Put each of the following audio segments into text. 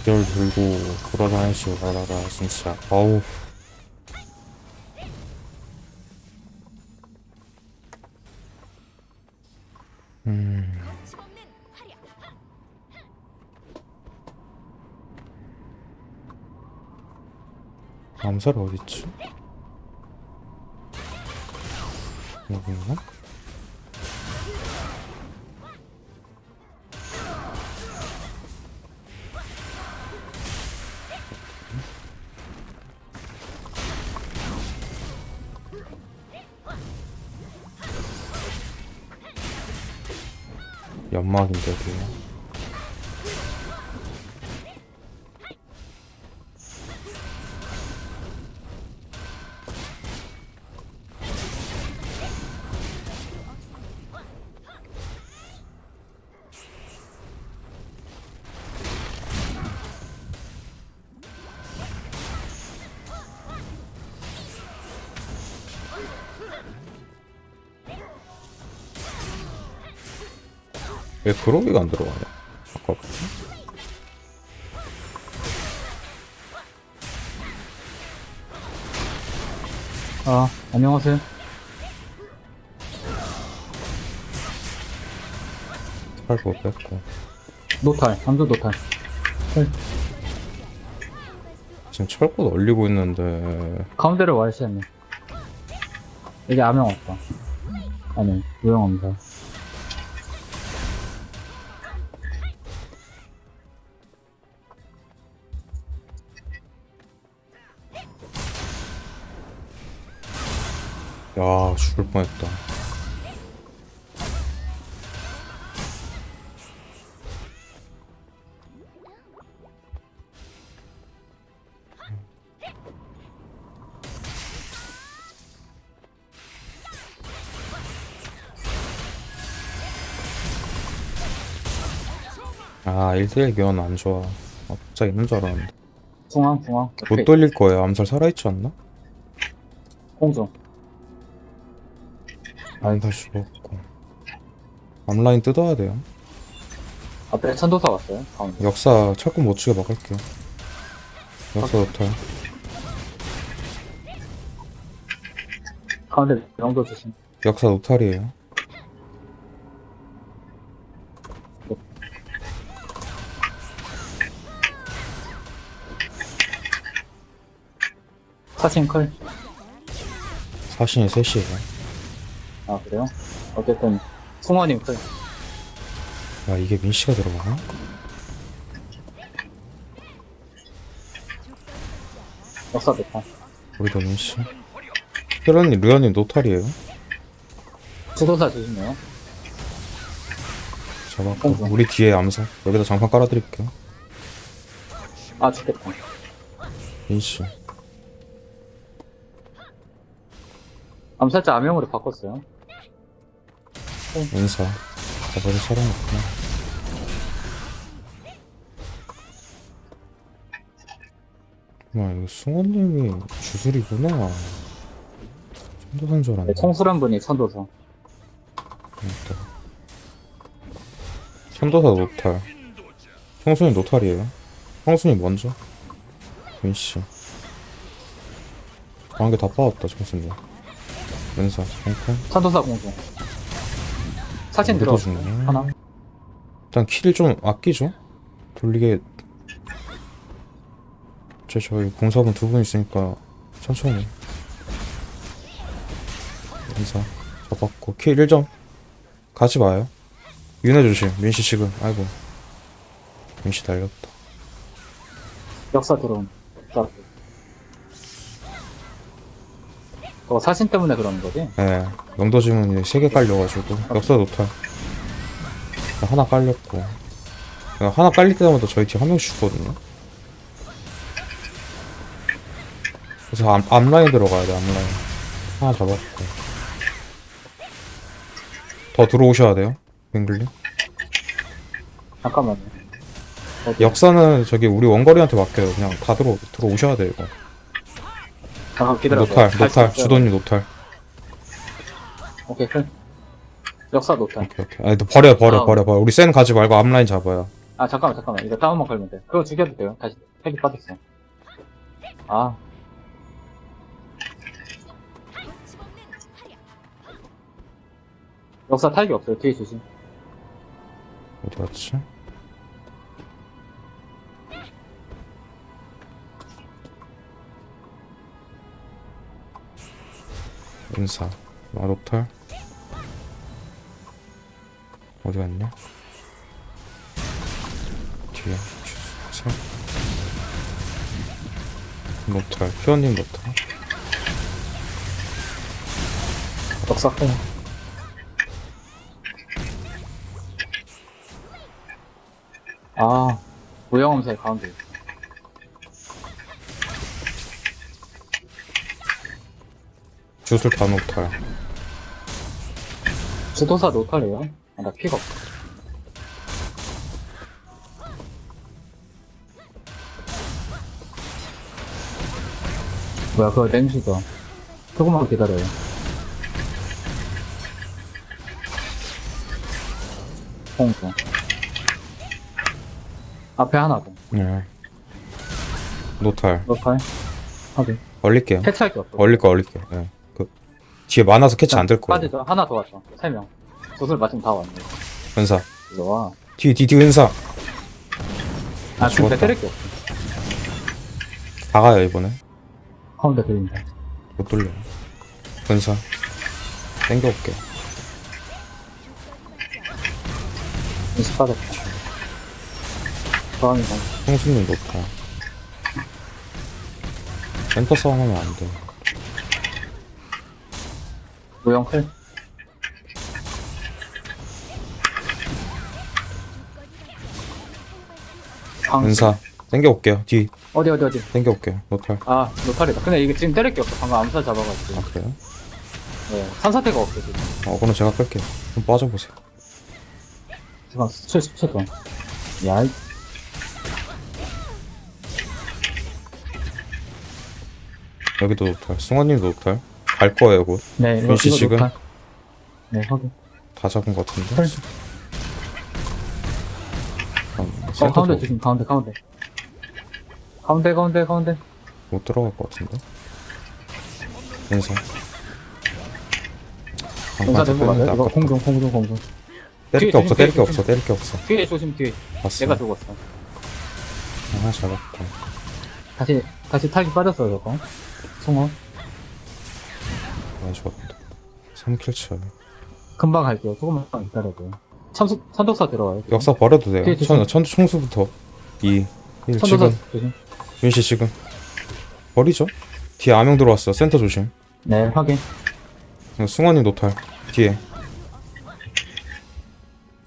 기절 들고 돌아다니시고 말아라 진짜 아우 음. 암살 어딨지? 여기인가? 연막인데 그게 왜 그러기가 안 들어가냐? 아까부터 아, 안녕하세요. 살고 뺐고 노탈, 암수 노탈. 지금 철꽃 얼리고 있는데 가운데를 와이시했네. 여기 암영 없다. 아니, 요영 없다. 죽을 뻔했다 아 1대1 교환 안 좋아 아, 갑자기 있는 줄 알았는데 중앙, 중앙. 못 돌릴 거예요 암살 살아있지 않나? 공중. 암살 죽었고 암라인 뜯어야 돼요 앞에 천도사 왔어요. 가운데. 역사 철권 못 치게 막을게요. 역사 노탈. 가운데 명도 주심. 역사 노탈이에요. 사신 클. 사신이 셋이에요. 아, 그래요? 어쨌든, 승원님 클. 야 이게 민씨가 들어가나? 역사 노탈. 우리도 민씨. 혜련님, 르아님 노탈이에요. 주도사 주시네요. 잡았고 우리 뒤에 암살. 여기다 장판 깔아드릴게요. 아, 죽겠다. 민씨. 암살자 암영으로 바꿨어요. 인사. 가버릴 사람 없구나. 와 이거 승원님이 주술이구나. 천도산 줄 네, 알았네. 청술한 분이 천도사. 그러니까. 천도사 노탈. 형수님 노탈이에요. 형수님 먼저. 민씨. 관계 다 빠졌다, 형수님. 연사, 형칼. 천도사 공중. 우리도 들어. 죽네. 하나. 일단 킬좀 아끼죠? 돌리게. 저, 저희 공사분 두 분 있으니까 천천히. 연사. 잡았고. 킬 1점. 가지 마요. 윤회 조심. 민씨 지금. 아이고. 민씨 달렸다. 역사 들어옴. 자. 어, 사신 때문에 그러는 거지? 예. 영도 지문이 3개 깔려가지고. 역사 노탈. 하나 깔렸고. 하나 깔릴 때마다 저희 팀 한 명씩 죽거든요. 그래서 앞, 앞라인 들어가야 돼, 앞라인. 하나 잡았고. 더 들어오셔야 돼요, 뱅글리. 잠깐만요. 역사는 저기 우리 원거리한테 맡겨요. 그냥 다 들어, 들어오셔야 돼요, 이거. 잠깐 기다려. 노탈, 노탈, 주도님 노탈. 오케이, 클. 역사 노탈. 오케이, 오케이. 아니, 또 버려, 버려, 아. 버려, 버려. 우리 센 가지 말고 앞라인 잡아요. 아, 잠깐만, 잠깐만. 이거 다운만 걸면 돼. 그거 죽여도 돼요. 다시, 핵이 빠졌어. 아, 역사 탈기 없어요. 뒤에 조심. 어디 갔지? 인사 마법탈 어디 갔냐? 뒤에 주스 노탈 피어님 노탈 큰. 아, 무영엄살 가운데. 있어. 주술 다 노탈 주도사 노탈이에요? 아, 나 피가 없어. 뭐야, 그거 땡시다. 조금만 기다려요. 홍수. 앞에 하나 더. 네 노탈 노탈? 하긴. 얼릴게요 캐치할 게 없어. 얼릴 거 얼릴게요 네. 그 뒤에 많아서 캐치 안 될 거예요 빠지죠. 하나 더 왔어. 세 명. 조술 맞으면 다 왔네. 은사 이거 와. 뒤, 뒤, 뒤 은사 아, 죽었다. 때릴 게 없어. 다 가요 이번에 가운데 들린다. 못 돌려요 은사 땡겨올게 인식 빠졌다. 저항이 가. 형수님 높아 센터 싸움 하면 안 돼 무영 클. 방. 은사 땡겨올게요 뒤 어디, 어디, 어디. 땡겨올게요 노탈 아, 노탈이다. 근데 이게 지금 때릴 게 없어. 방금 암살 잡아가지고. 아 그래요? 네. 산사태가 없어, 지금. 어 그럼 제가 끌게요 좀 빠져보세요 잠깐, 수출, 수출 건. 야, 이- 여기도 노탈 승환님도 노탈 갈 거예요 곧다 네, 이거, 민씨 이거 지금? 노탈. 네, 확인. 잡은 것 같은데 헐. 아, 어, 가운데 도 조심, 가운데, 가운데. 가운데, 가운데, 가운데. 못 들어갈 것 같은데 은사 공사 들고 가요? 이거 공중, 공중, 공중. 때릴 게 뒤에 없어 때릴 게 뒤에 없어 때릴 게 없어 뒤에 조심, 뒤에. 봤어 내가 들고 왔어. 아 잡았다 다시, 다시 탈기 빠졌어요, 저거. 송어. 아 좋았다 3킬 차 금방 갈게요. 조금만 기다려줘요. 참수, 선독사 들어와요. 지금. 역사 버려도 돼요 천, 조심. 천, 총수부터 2 1 선독사 지금 조심. 윤씨 지금 버리죠 뒤에 아명 들어왔어 센터 조심 네, 확인. 이거 승원이 노탈 뒤에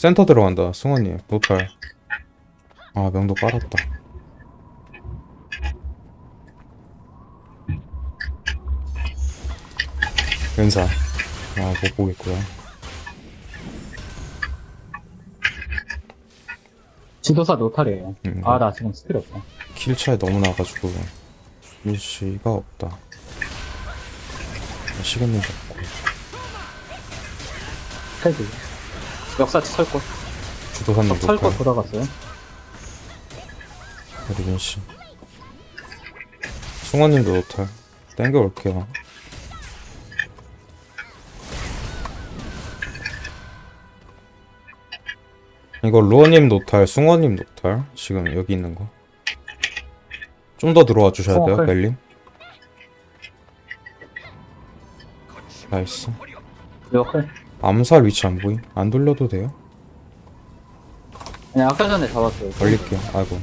센터 들어간다 승원이 노탈 아 명도 빨았다 연사 아 못 보겠고요 지도사 노탈이에요. 음, 아, 나 지금 스킬 없어. 킬 차이 너무 나가지고 윤씨가 없다 시간님 잡고 탈기. 역사 철권. 주도사님 철권 노탈 돌아갔어요. 우리 윤씨 승원님도 노탈 땡겨올게요 이거 루어님 노탈, 숭어님 노탈 지금 여기 있는 거. 좀 더 들어와 주셔야 숭어 돼요, 클. 벨님. 나이스. 이렇게. 암살 위치 안 보임? 안 돌려도 돼요? 그냥 아까 전에 잡았어요. 걸릴게요. 아이고.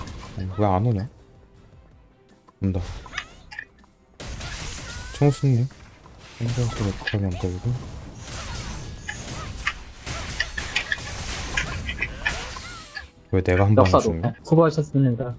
왜 안 오냐? 온다. 청수님. 혼자서 못하게 안 되고. 왜 내가 한 방에 역사 죽냐? 노탈. 수고하셨습니다.